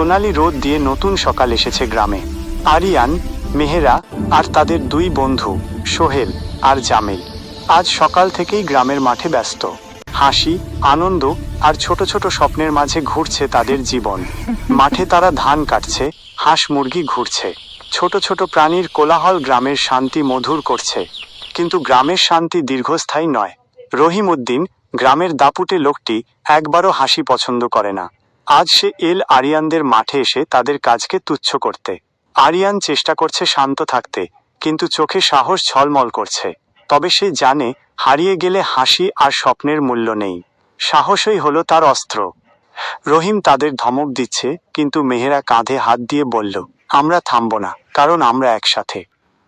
সোনালি রোদ দিয়ে নতুন সকাল এসেছে গ্রামে। আরিয়ান, মেহেরা আর তাদের দুই বন্ধু, সোহেল আর জামিল, আজ সকাল থেকেই গ্রামের মাঠে ব্যস্ত। হাসি, আনন্দ আর ছোট ছোট স্বপ্নের মাঝে ঘুরছে তাদের জীবন। মাঠে তারা ধান কাটছে, হাঁস মুরগি ঘুরছে। ছোট ছোট প্রাণীর কোলাহল গ্রামের শান্তি মধুর করছে। কিন্তু গ্রামের শান্তি দীর্ঘস্থায়ী নয়। রহিম উদ্দিন গ্রামের দাপুটে লোকটি, একবারও হাসি পছন্দ করে না। আজ সে এল আরিয়ানদের মাঠে এসে তাদের কাজকে তুচ্ছ করতে। আরিয়ান চেষ্টা করছে শান্ত থাকতে, কিন্তু চোখে সাহস ঝলমল করছে। তবে সে জানে, হারিয়ে গেলে হাসি আর স্বপ্নের মূল্য নেই। সাহসই হলো তার অস্ত্র। রহিম তাদের ধমক দিচ্ছে, কিন্তু মেহেরা কাঁধে হাত দিয়ে বলল, আমরা থামব না, কারণ আমরা একসাথে।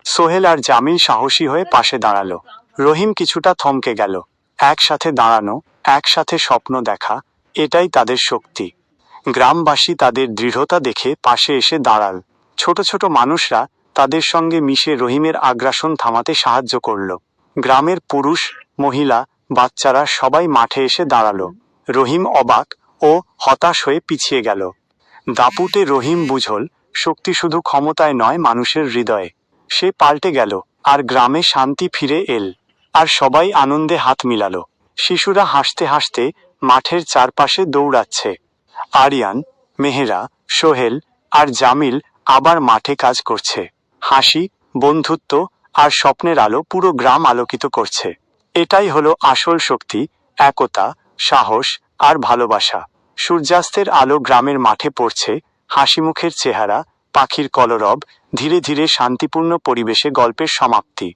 সোহেল আর জামিল সাহসী হয়ে পাশে দাঁড়াল। রহিম কিছুটা থমকে গেল। একসাথে দাঁড়ানো, একসাথে স্বপ্ন দেখা, এটাই তাদের শক্তি। গ্রামবাসী তাদের দৃঢ়তা দেখে পাশে এসে দাঁড়াল। ছোট ছোট মানুষরা তাদের সঙ্গে মিশে রহিমের আগ্রাসন থামাতে সাহায্য করল। গ্রামের পুরুষ, মহিলা, বাচ্চারা সবাই মাঠে এসে দাঁড়াল। রহিম অবাক ও হতাশ হয়ে পিছিয়ে গেল। দাপুটে রহিম বুঝল, শক্তি শুধু ক্ষমতায় নয়, মানুষের হৃদয়ে। সে পাল্টে গেল আর গ্রামে শান্তি ফিরে এল আর সবাই আনন্দে হাত মিলালো। শিশুরা হাসতে হাসতে মাঠের চারপাশে দৌড়াচ্ছে। আরিয়ান, মেহেরা, সোহেল আর জামিল আবার মাঠে কাজ করছে। হাসি, বন্ধুত্ব আর স্বপ্নের আলো পুরো গ্রাম আলোকিত করছে। এটাই হলো আসল শক্তি, একতা, সাহস আর ভালোবাসা। সূর্যাস্তের আলো গ্রামের মাঠে পড়ছে হাসি মুখের চেহারা, পাখির কলরব, ধীরে ধীরে শান্তিপূর্ণ পরিবেশে গল্পের সমাপ্তি।